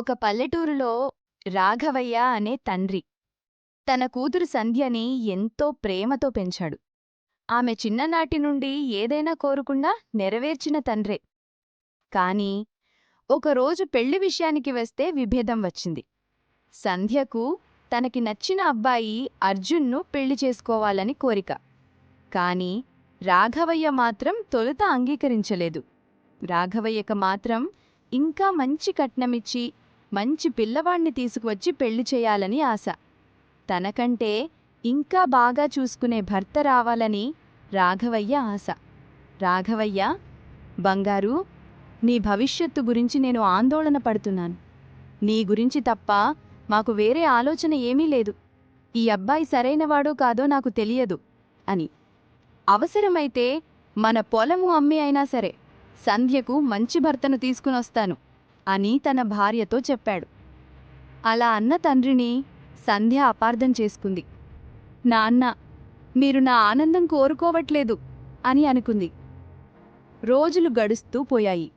ఒక పల్లెటూరులో రాఘవయ్య అనే తండ్రి. తన కూతురు సంధ్యని ఎంతో ప్రేమతో పెంచాడు. ఆమె చిన్ననాటి నుండి ఏదైనా కోరుకున్నా నెరవేర్చిన తండ్రే. కాని ఒకరోజు పెళ్ళి విషయానికి వస్తే విభేదం వచ్చింది. సంధ్యకు తనకి నచ్చిన అబ్బాయి అర్జున్ను పెళ్ళి చేసుకోవాలని కోరిక. కాని రాఘవయ్య మాత్రం తొలుత అంగీకరించలేదు. రాఘవయ్యకు మాత్రం ఇంకా మంచి కట్నమిచ్చి మంచి పిల్లవాణ్ణి తీసుకువచ్చి పెళ్ళి చేయాలని ఆశ. తనకంటే ఇంకా బాగా చూసుకునే భర్త రావాలని రాఘవయ్య ఆశ. రాఘవయ్య బంగారు నీ భవిష్యత్తు గురించి నేను ఆందోళన పడుతున్నాను. నీ గురించి తప్ప మాకు వేరే ఆలోచన ఏమీ లేదు. ఈ అబ్బాయి సరైనవాడో కాదో నాకు తెలియదు అని. అవసరమైతే మన పొలము అమ్మి అయినా సరే సంధ్యకు మంచి భర్తను తీసుకునొస్తాను. అని తన భార్యతో చెప్పాడు. అలా అన్న తండ్రిని సంధ్య అపార్థం చేసుకుంది. నాన్న మీరు నా ఆనందం కోరుకోవట్లేదు అని అనుకుంది. రోజులు గడుస్తూ పోయాయి.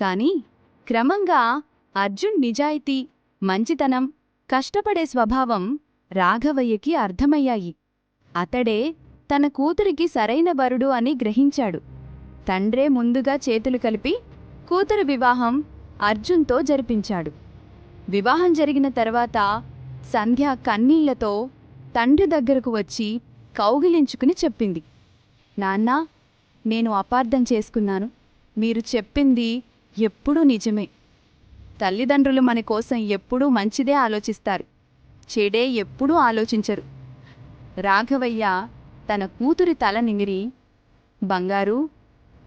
కాని క్రమంగా అర్జున్ నిజాయితీ మంచితనం కష్టపడే స్వభావం రాఘవయ్యకి అర్థమయ్యాయి. అతడే తన కూతురికి సరైన వరుడు అని గ్రహించాడు. తండ్రే ముందుగా చేతులు కలిపి కూతురు వివాహం అర్జున్తో జరిపించాడు. వివాహం జరిగిన తర్వాత సంధ్య కన్నీళ్ళతో తండ్రి దగ్గరకు వచ్చి కౌగిలించుకుని చెప్పింది. నాన్నా నేను అపార్థం చేసుకున్నాను. మీరు చెప్పింది ఎప్పుడూ నిజమే. తల్లిదండ్రులు మన కోసం ఎప్పుడూ మంచిదే ఆలోచిస్తారు. చెడే ఎప్పుడూ ఆలోచించరు. రాఘవయ్య తన కూతురి తల నిమిరి బంగారు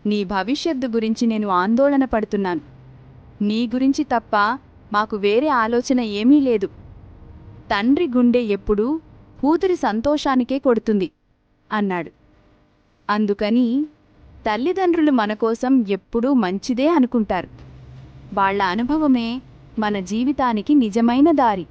నీ భవిష్యత్తు గురించి నేను ఆందోళన పడుతున్నాను. నీ గురించి తప్ప మాకు వేరే ఆలోచన ఏమీ లేదు. తండ్రి గుండె ఎప్పుడూ కూతురి సంతోషానికే కొడుతుంది అన్నాడు. అందుకని తల్లిదండ్రులు మనకోసం ఎప్పుడూ మంచిదే అనుకుంటారు. వాళ్ళ అనుభవమే మన జీవితానికి నిజమైన దారి.